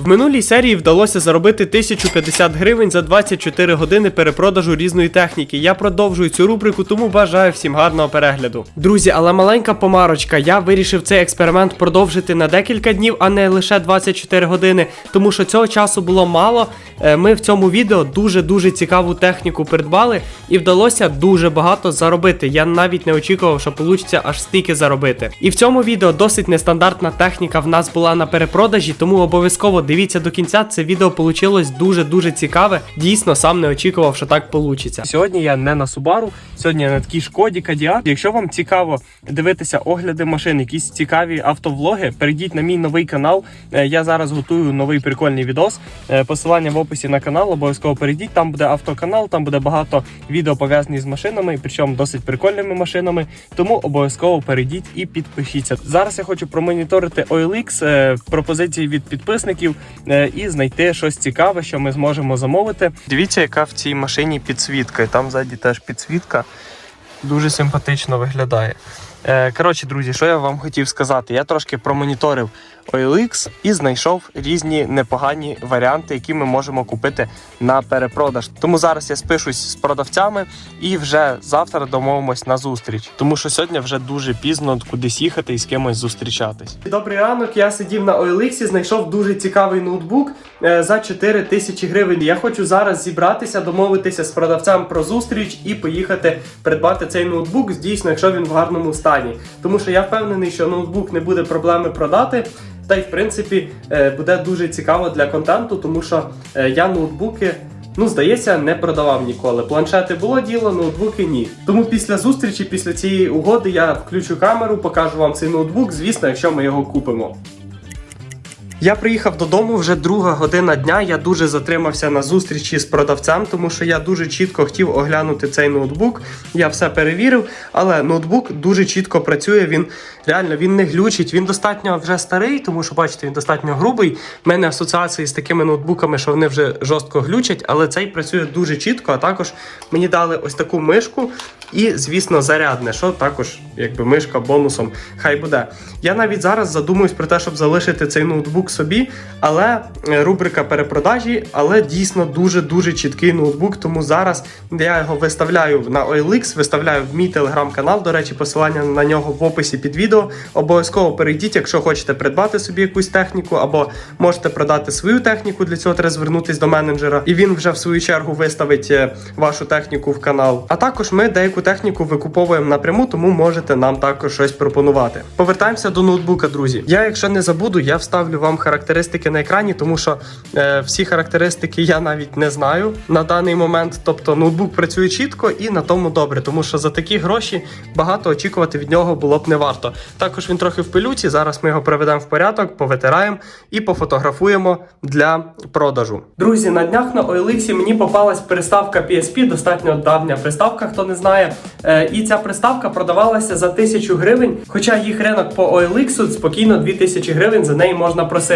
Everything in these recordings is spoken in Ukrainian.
В минулій серії вдалося заробити 1050 гривень за 24 години перепродажу різної техніки. Я продовжую цю рубрику, тому бажаю всім гарного перегляду. Друзі, але маленька помарочка. Я вирішив цей експеримент продовжити на декілька днів, а не лише 24 години, тому що цього часу було мало. Е, Ми в цьому відео дуже дуже цікаву техніку придбали і вдалося дуже багато заробити. Я навіть не очікував, що вийде аж стільки заробити. І в цьому відео досить нестандартна техніка в нас була на перепродажі, тому обов'язково дивіться до кінця. Це відео вийшло дуже дуже цікаве. Дійсно, сам не очікував, що так вийде. Сьогодні я не на Subaru, сьогодні я на такій шкоді Кадіак. Якщо вам цікаво дивитися огляди машин, якісь цікаві автовлоги, перейдіть на мій новий канал. Е, Я зараз готую новий прикольний відос. Е, Посилання в описі на канал. Обов'язково перейдіть. Там буде автоканал, там буде багато відео пов'язані з машинами, причому досить прикольними машинами. Тому обов'язково перейдіть і підпишіться. Зараз я хочу промоніторити OLX, е, пропозиції від підписників і знайти щось цікаве, що ми зможемо замовити. Дивіться, яка в цій машині підсвітка. І там ззаді теж підсвітка. Дуже симпатично виглядає. Е, Коротше, друзі, що я вам хотів сказати? Я трошки промоніторив OLX і знайшов різні непогані варіанти, які ми можемо купити на перепродаж. Тому зараз я спишусь з продавцями і вже завтра домовимось на зустріч. Тому що сьогодні вже дуже пізно кудись їхати і з кимось зустрічатись. Добрий ранок. Я сидів на OLX, знайшов дуже цікавий ноутбук е, за 4 тисячі гривень. Я хочу зараз зібратися, домовитися з продавцем про зустріч і поїхати придбати цей ноутбук, дійсно, якщо він в гарному стані. Тому що я впевнений, що ноутбук не буде проблеми продати. Та й в принципі е, буде дуже цікаво для контенту, тому що е, я ноутбуки. Ну, здається, не продавав ніколи. Планшети було діло, ноутбуки ні. Тому після зустрічі, після цієї угоди, я включу камеру, покажу вам цей ноутбук, звісно, якщо ми його купимо. Я приїхав додому вже друга година дня. Я дуже затримався на зустрічі з продавцем, тому що я дуже чітко хотів оглянути цей ноутбук. Я все перевірив, але ноутбук дуже чітко працює. Він реально він не глючить. Він достатньо вже старий, тому що бачите, він достатньо грубий. У мене асоціації з такими ноутбуками, що вони вже жорстко глючать, але цей працює дуже чітко. А також мені дали ось таку мишку. І, звісно, зарядне, що також, якби мишка бонусом, хай буде. Я навіть зараз задумуюсь про те, щоб залишити цей ноутбук собі, але е, рубрика перепродажі, але дійсно дуже-дуже чіткий ноутбук. Тому зараз я його виставляю на OLX, виставляю в мій телеграм-канал. До речі, посилання на нього в описі під відео. Обов'язково перейдіть, якщо хочете придбати собі якусь техніку, або можете продати свою техніку. Для цього треба звернутися до менеджера, і він вже в свою чергу виставить е, вашу техніку в канал. А також ми деяку техніку викуповуємо напряму, тому можете нам також щось пропонувати. Повертаємося до ноутбука, друзі. Я, якщо не забуду, я вставлю вам характеристики на екрані, тому що е, всі характеристики я навіть не знаю на даний момент. Тобто ноутбук працює чітко і на тому добре, тому що за такі гроші багато очікувати від нього було б не варто. Також він трохи в пилюці. Зараз ми його приведемо в порядок, повитираємо і пофотографуємо для продажу. Друзі, на днях на OLX мені попалась приставка PSP, достатньо давня приставка, хто не знає. Е, і ця приставка продавалася за 1000 гривень, хоча їх ринок по OLX спокійно 2000 гривень за неї можна просити.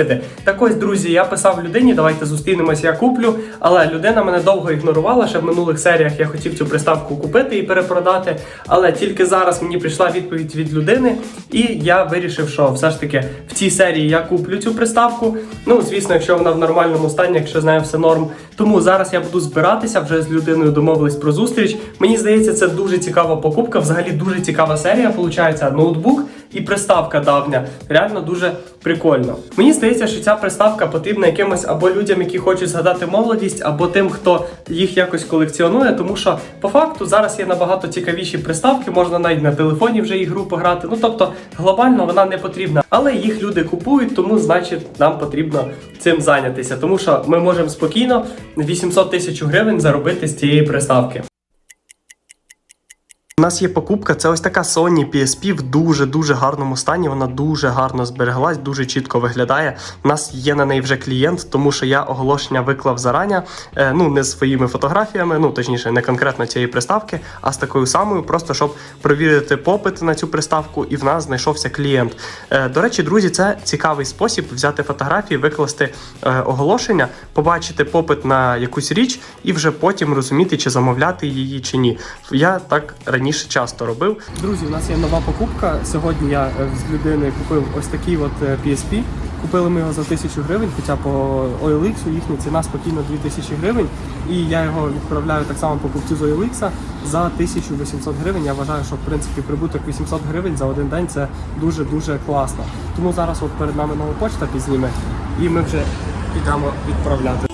Так ось, друзі, я писав людині, давайте зустрінемось, я куплю. Але людина мене довго ігнорувала. Ще в минулих серіях я хотів цю приставку купити і перепродати. Але тільки зараз мені прийшла відповідь від людини, і я вирішив, що все ж таки в цій серії я куплю цю приставку. Ну, звісно, якщо вона в нормальному стані, якщо з все норм. Тому зараз я буду збиратися, вже з людиною домовились про зустріч. Мені здається, це дуже цікава покупка. Взагалі дуже цікава серія. Получається ноутбук і приставка давня. Реально дуже прикольно. Мені здається, що ця приставка потрібна якимось або людям, які хочуть згадати молодість, або тим, хто їх якось колекціонує. Тому що по факту зараз є набагато цікавіші приставки, можна навіть на телефоні вже ігру пограти. Ну тобто глобально вона не потрібна, але їх люди купують, тому значить нам потрібно цим зайнятися, тому що ми можемо спокійно 800 тисяч гривень заробити з цієї приставки. У нас є покупка, це ось така Sony PSP в дуже-дуже гарному стані. Вона дуже гарно збереглась, дуже чітко виглядає. У нас є на неї вже клієнт, тому що я оголошення виклав зарані, е, ну не своїми фотографіями, ну точніше, не конкретно цієї приставки, а з такою самою, просто щоб провірити попит на цю приставку, і в нас знайшовся клієнт. Е, До речі, друзі, це цікавий спосіб взяти фотографії, викласти е, оголошення, побачити попит на якусь річ і вже потім розуміти, чи замовляти її чи ні. Я так раніше часто робив. Друзі, у нас є нова покупка. Сьогодні я е, з людини купив ось такий от е, PSP. Купили ми його за 1000 гривень, хоча по OLX їхня ціна спокійно 2000 гривень. І я його відправляю так само покупцю з OLX за 1800 гривень. Я вважаю, що в принципі прибуток 800 гривень за один день це дуже-дуже класно. Тому зараз от перед нами нова почта підзніме, і ми вже підемо відправляти.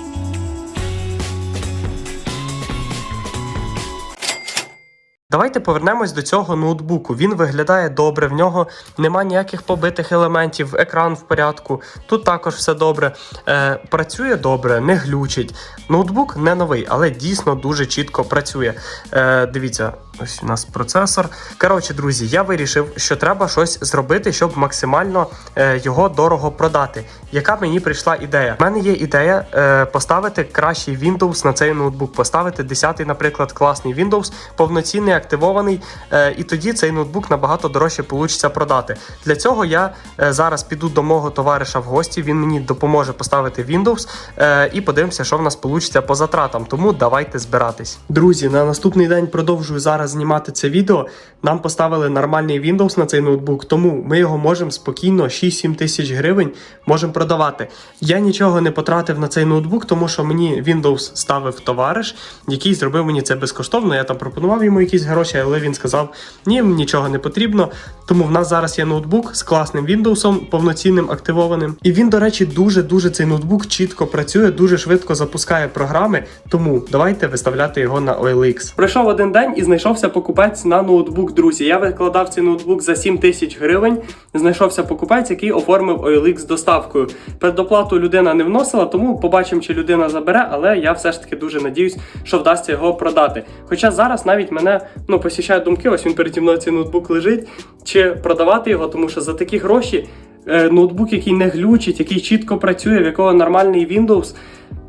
Давайте повернемось до цього ноутбуку. Він виглядає добре, в нього нема ніяких побитих елементів, екран в порядку. Тут також все добре. Е, працює добре, не глючить. Ноутбук не новий, але дійсно дуже чітко працює. Е, дивіться, ось у нас процесор. Коротше, друзі, я вирішив, що треба щось зробити, щоб максимально е, його дорого продати. Яка мені прийшла ідея? У мене є ідея е, поставити кращий Windows на цей ноутбук, поставити 10-й, наприклад, класний Windows, повноцінний, активований, е, і тоді цей ноутбук набагато дорожче вийде продати. Для цього я е, зараз піду до мого товариша в гості. Він мені допоможе поставити Windows е, і подивимося, що в нас вийде по затратам. Тому давайте збиратись. Друзі, на наступний день продовжую зараз знімати це відео. Нам поставили нормальний Windows на цей ноутбук, тому ми його можемо спокійно 6-7 тисяч гривень можемо продавати. Я нічого не потратив на цей ноутбук, тому що мені Windows ставив товариш, який зробив мені це безкоштовно. Я там пропонував йому якісь гроші, але він сказав: ні, нічого не потрібно. Тому в нас зараз є ноутбук з класним Windows, повноцінним активованим. І він, до речі, дуже дуже цей ноутбук чітко працює, дуже швидко запускає програми. Тому давайте виставляти його на OLX. Пройшов один день і знайшовся покупець на ноутбук. Друзі, я викладав цей ноутбук за 7 тисяч гривень. Знайшовся покупець, який оформив OLX доставкою. Предоплату людина не вносила, тому побачимо, чи людина забере, але я все ж таки дуже надіюсь, що вдасться його продати. Хоча зараз навіть мене ну посіщають думки, ось він переді мною цей ноутбук лежить, чи продавати його, тому що за такі гроші е, ноутбук, який не глючить, який чітко працює, в якого нормальний Windows.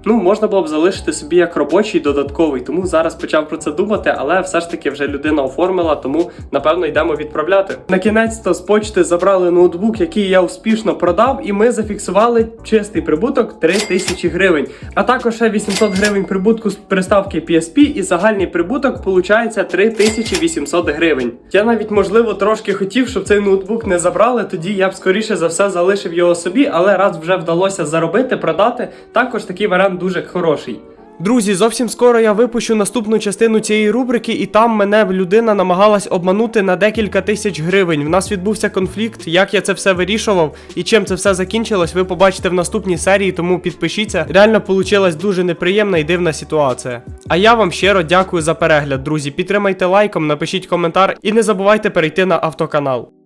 Ну, можна було б залишити собі як робочий додатковий, тому зараз почав про це думати, але все ж таки вже людина оформила, тому напевно йдемо відправляти. На кінець-то з почти забрали ноутбук, який я успішно продав, і ми зафіксували чистий прибуток 3000 гривень. А також ще 800 гривень прибутку з приставки PSP, і загальний прибуток виходить 3800 гривень. Я навіть можливо трошки хотів, щоб цей ноутбук не забрали, тоді я б скоріше за все залишив його собі, але раз вже вдалося заробити, продати, також такий варіант дуже хороший. Друзі, зовсім скоро я випущу наступну частину цієї рубрики, і там мене людина намагалась обманути на декілька тисяч гривень. В нас відбувся конфлікт. Як я це все вирішував і чим це все закінчилось, ви побачите в наступній серії, тому підпишіться. Реально получилась дуже неприємна і дивна ситуація. А я вам щиро дякую за перегляд, друзі. Підтримайте лайком, напишіть коментар і не забувайте перейти на автоканал.